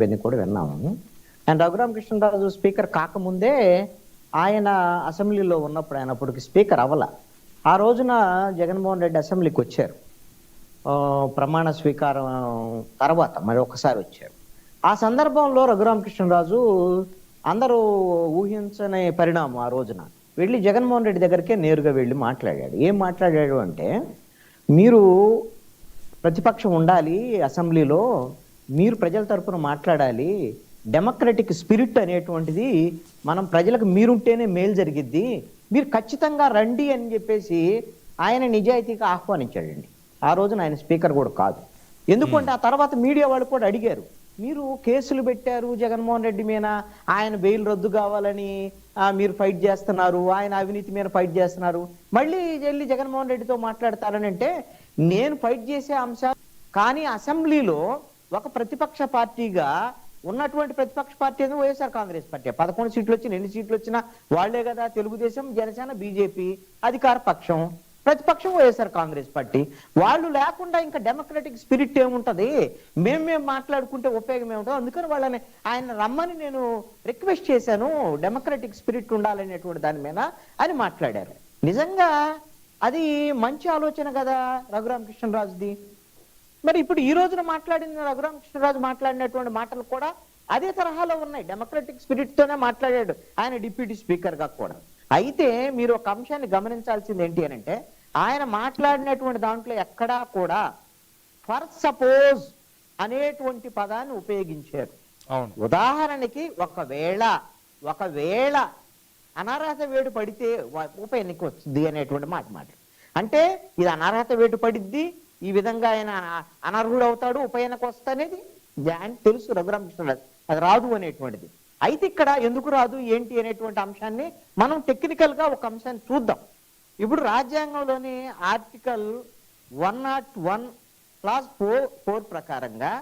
ఇవన్నీ కూడా విన్నాము. అండ్ రఘురామకృష్ణరాజు స్పీకర్ కాకముందే ఆయన అసెంబ్లీలో ఉన్నప్పుడు ఆయన అప్పటికి స్పీకర్ అవ్వాల. ఆ రోజున జగన్మోహన్ రెడ్డి అసెంబ్లీకి వచ్చారు. ప్రమాణ స్వీకారం తర్వాత మరి ఒకసారి వచ్చారు. ఆ సందర్భంలో రఘురామకృష్ణరాజు అందరూ ఊహించని పరిణామం ఆ రోజున. వెళ్ళి జగన్మోహన్ రెడ్డి దగ్గరికే నేరుగా వెళ్ళి మాట్లాడాడు. ఏం మాట్లాడాడు అంటే మీరు ప్రతిపక్షం ఉండాలి అసెంబ్లీలో మీరు ప్రజల తరపున మాట్లాడాలి. డెమోక్రటిక్ స్పిరిట్ అనేటువంటిది మనం ప్రజలకు మీరుంటేనే మేలు జరిగిద్ది. మీరు ఖచ్చితంగా రండి అని చెప్పేసి ఆయన నిజాయితీగా ఆహ్వానించాడండి. ఆ రోజున ఆయన స్పీకర్ కూడా కాదు. ఎందుకంటే ఆ తర్వాత మీడియా వాళ్ళు కూడా అడిగారు. మీరు కేసులు పెట్టారు జగన్మోహన్ రెడ్డి మీద. ఆయన బెయిల్ రద్దు కావాలని మీరు ఫైట్ చేస్తున్నారు. ఆయన అవినీతి మీద ఫైట్ చేస్తున్నారు. మళ్ళీ వెళ్ళి జగన్మోహన్ రెడ్డితో మాట్లాడతారని అంటే నేను ఫైట్ చేసే అంశాలు కానీ అసెంబ్లీలో ఒక ప్రతిపక్ష పార్టీగా ఉన్నటువంటి ప్రతిపక్ష పార్టీ అనేది వైఎస్ఆర్ కాంగ్రెస్ పార్టీ. పదకొండు సీట్లు వచ్చిన ఎన్ని సీట్లు వచ్చినా వాళ్ళే కదా తెలుగుదేశం జనసేన బీజేపీ అధికార పక్షం. ప్రతిపక్షం వైఎస్ఆర్ కాంగ్రెస్ పార్టీ. వాళ్ళు లేకుండా ఇంకా డెమోక్రటిక్ స్పిరిట్ ఏముంటది? మేము మేము మాట్లాడుకుంటే ఉపయోగం ఏముంటుంది? అందుకని వాళ్ళని ఆయన రమ్మని నేను రిక్వెస్ట్ చేశాను. డెమోక్రటిక్ స్పిరిట్ ఉండాలనేటువంటి దాని మీద అని మాట్లాడారు. నిజంగా అది మంచి ఆలోచన కదా రఘురామకృష్ణరాజుది? మరి ఇప్పుడు ఈ రోజున మాట్లాడిన రఘురామకృష్ణరాజు మాట్లాడినటువంటి మాటలు కూడా అదే తరహాలో ఉన్నాయి. డెమోక్రటిక్ స్పిరిట్ తోనే మాట్లాడాడు. ఆయన డిప్యూటీ స్పీకర్గా కూడా. అయితే మీరు ఒక అంశాన్ని గమనించాల్సింది ఏంటి అని అంటే ఆయన మాట్లాడినటువంటి దాంట్లో ఎక్కడా కూడా ఫర్ సపోజ్ అనేటువంటి పదాన్ని ఉపయోగించారు. ఉదాహరణకి ఒకవేళ ఒకవేళ అనర్హత వేటు పడితే ఉప ఎన్నిక వస్తుంది అనేటువంటి మాట మాట అంటే ఇది అనర్హత వేటు పడిద్ది ఈ విధంగా ఆయన అనర్హుడు అవుతాడు ఉప ఎన్నిక తెలుసు రఘురామకృష్ణరాజు అది రాదు అనేటువంటిది. అయితే ఇక్కడ ఎందుకు రాదు ఏంటి అనేటువంటి అంశాన్ని మనం టెక్నికల్గా ఒక అంశాన్ని చూద్దాం. ఇప్పుడు రాజ్యాంగంలోని article one not one clause four four ప్రకారంగా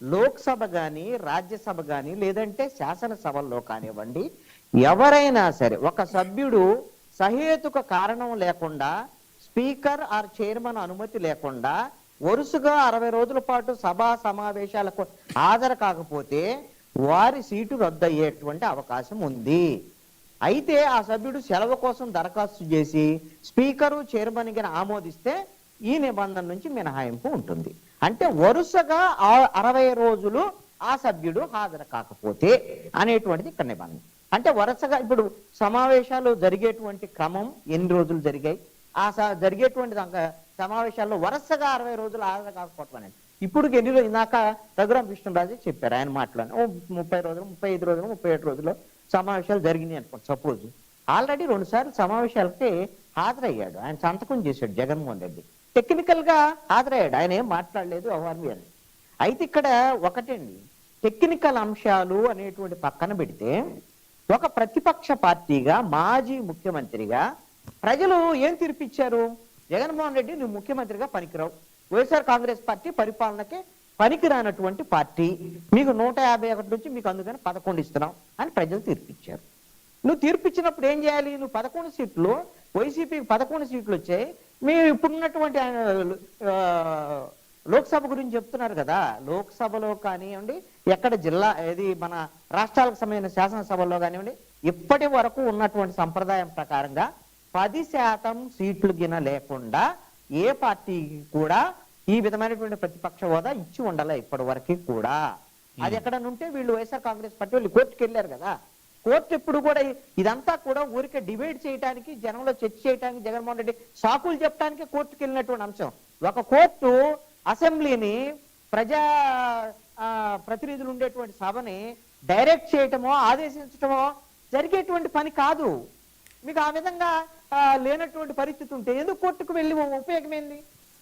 లోక్సభ గాని రాజ్యసభ గాని లేదంటే శాసనసభల్లో కానివ్వండి ఎవరైనా సరే ఒక సభ్యుడు సహేతుక కారణం లేకుండా స్పీకర్ ఆర్ చైర్మన్ అనుమతి లేకుండా వరుసగా అరవై రోజుల పాటు సభా సమావేశాలకు హాజరు కాకపోతే వారి సీటు రద్దయ్యేటువంటి అవకాశం ఉంది. అయితే ఆ సభ్యుడు సెలవు కోసం దరఖాస్తు చేసి స్పీకరు చైర్మన్గా ఆమోదిస్తే ఈ నిబంధన నుంచి మినహాయింపు ఉంటుంది. అంటే వరుసగా ఆ అరవై రోజులు ఆ సభ్యుడు హాజరు కాకపోతే అనేటువంటిది ఇక్కడ నిబంధన. అంటే వరుసగా ఇప్పుడు సమావేశాలు జరిగేటువంటి క్రమం ఎన్ని రోజులు జరిగాయి? ఆ స- జరిగేటువంటి సమావేశాల్లో వరుసగా అరవై రోజులు హాజరు కాకపోవటం అనేది. ఇప్పుడు ఎన్ని రోజులు ఇందాక రఘురామ కృష్ణరాజు చెప్పారు ఆయన మాట్లాడి ఓ ముప్పై రోజులు ముప్పై ఐదు రోజులు ముప్పై ఏడు రోజులు సమావేశాలు జరిగినాయి అనుకోండి సపోజ్. ఆల్రెడీ రెండు సార్లు సమావేశాలకి హాజరయ్యాడు ఆయన సంతకం చేశాడు జగన్మోహన్ రెడ్డి. టెక్నికల్గా హాజరయ్యాడు ఆయన ఏం మాట్లాడలేదు వ్యవహారం అని. అయితే ఇక్కడ ఒకటండి టెక్నికల్ అంశాలు అనేటువంటి పక్కన పెడితే ఒక ప్రతిపక్ష పార్టీగా మాజీ ముఖ్యమంత్రిగా ప్రజలు ఏం తీర్పిచ్చారు? జగన్మోహన్ రెడ్డి నువ్వు ముఖ్యమంత్రిగా పనికిరావు. వైఎస్ఆర్ కాంగ్రెస్ పార్టీ పరిపాలనకి పనికిరానటువంటి పార్టీ. మీకు నూట యాభై ఒకటి నుంచి మీకు అందుకని పదకొండు ఇస్తున్నాం అని ప్రజలు తీర్పిచ్చారు. నువ్వు తీర్పిచ్చినప్పుడు ఏం చేయాలి? నువ్వు పదకొండు సీట్లు వైసీపీకి పదకొండు సీట్లు వచ్చాయి. మీరు ఇప్పుడున్నటువంటి లోక్సభ గురించి చెప్తున్నారు కదా. లోక్సభలో కానివ్వండి ఎక్కడ జిల్లా ఏది మన రాష్ట్రాలకు సంబంధించిన శాసనసభలో కానివ్వండి ఇప్పటి వరకు ఉన్నటువంటి సంప్రదాయం ప్రకారంగా పది శాతం సీట్లు గిన లేకుండా ఏ పార్టీకి కూడా ఈ విధమైనటువంటి ప్రతిపక్ష హోదా ఇచ్చి ఉండాలి ఇప్పటి వరకు కూడా. అది ఎక్కడ ఉంటే వీళ్ళు వైఎస్ఆర్ కాంగ్రెస్ పార్టీ వాళ్ళు కోర్టుకు వెళ్ళారు కదా. కోర్టు ఎప్పుడు కూడా ఇదంతా కూడా ఊరికే డిబేట్ చేయడానికి జనంలో చర్చ చేయడానికి జగన్మోహన్ రెడ్డి సాకులు చెప్పడానికి కోర్టుకు వెళ్ళినటువంటి అంశం. ఒక కోర్టు అసెంబ్లీని ప్రజా ఆ, ప్రతినిధులు ఉండేటువంటి సభని డైరెక్ట్ చేయటమో ఆదేశించటమో జరిగేటువంటి పని కాదు. మీకు ఆ విధంగా లేనటువంటి పరిస్థితి ఉంటే ఎందుకు కోర్టుకు వెళ్ళి ఉపయోగం ఏంది?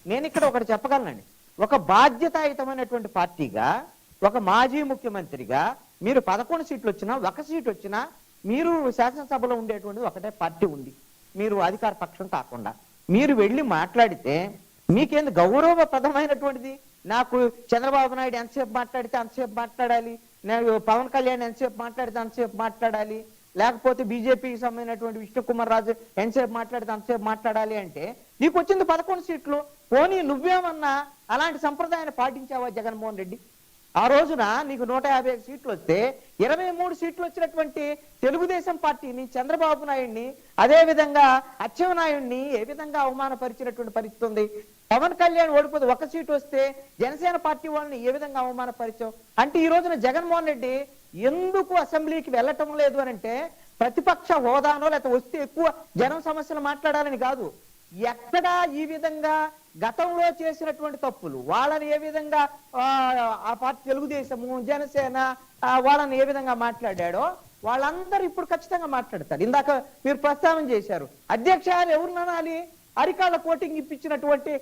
నేను ఇక్కడ ఒకటి చెప్పగలనండి. ఒక బాధ్యతాయుతమైనటువంటి పార్టీగా ఒక మాజీ ముఖ్యమంత్రిగా మీరు పదకొండు సీట్లు వచ్చినా ఒక సీట్ వచ్చినా మీరు శాసనసభలో ఉండేటువంటి ఒకటే పార్టీ ఉంది. మీరు అధికార పక్షం కాకుండా. మీరు వెళ్ళి మాట్లాడితే మీకేంది గౌరవప్రదమైనటువంటిది? నాకు చంద్రబాబు నాయుడు ఎంతసేపు మాట్లాడితే అంతసేపు మాట్లాడాలి. నేను పవన్ కళ్యాణ్ ఎంతసేపు మాట్లాడితే అంతసేపు మాట్లాడాలి. లేకపోతే బీజేపీకి సంబంధించినటువంటి విష్ణుకుమార్ రాజు ఎంతసేపు మాట్లాడితే అంతసేపు మాట్లాడాలి అంటే నీకు వచ్చింది పదకొండు సీట్లు. పోనీ నువ్వేమన్నా అలాంటి సంప్రదాయాన్ని పాటించావా జగన్మోహన్ రెడ్డి? ఆ రోజున నీకు నూట యాభై ఐదు సీట్లు వస్తే ఇరవై మూడు సీట్లు వచ్చినటువంటి తెలుగుదేశం పార్టీని చంద్రబాబు నాయుడిని అదే విధంగా అచ్చెవనాయుడిని ఏ విధంగా అవమానపరిచినటువంటి పరిస్థితి ఉంది? పవన్ కళ్యాణ్ ఓడిపోతే ఒక సీటు వస్తే జనసేన పార్టీ వాళ్ళని ఏ విధంగా అవమానపరిచావు? అంటే ఈ రోజున జగన్మోహన్ రెడ్డి ఎందుకు అసెంబ్లీకి వెళ్ళటం లేదు అని అంటే ప్రతిపక్ష హోదానో లేకపోతే వస్తే ఎక్కువ జనం సమస్యలు మాట్లాడాలని కాదు. ఎక్కడా ఈ విధంగా గతంలో చేసినటువంటి తప్పులు వాళ్ళని ఏ విధంగా ఆ, ఆ పార్టీ తెలుగుదేశము జనసేన వాళ్ళని ఏ విధంగా మాట్లాడాడో వాళ్ళందరూ ఇప్పుడు ఖచ్చితంగా మాట్లాడతారు. ఇందాక మీరు ప్రస్తావన చేశారు. అధ్యక్ష ఎవరు అనాలి? అరికాళ్ళ కోటింగ్ ఇప్పించినటువంటి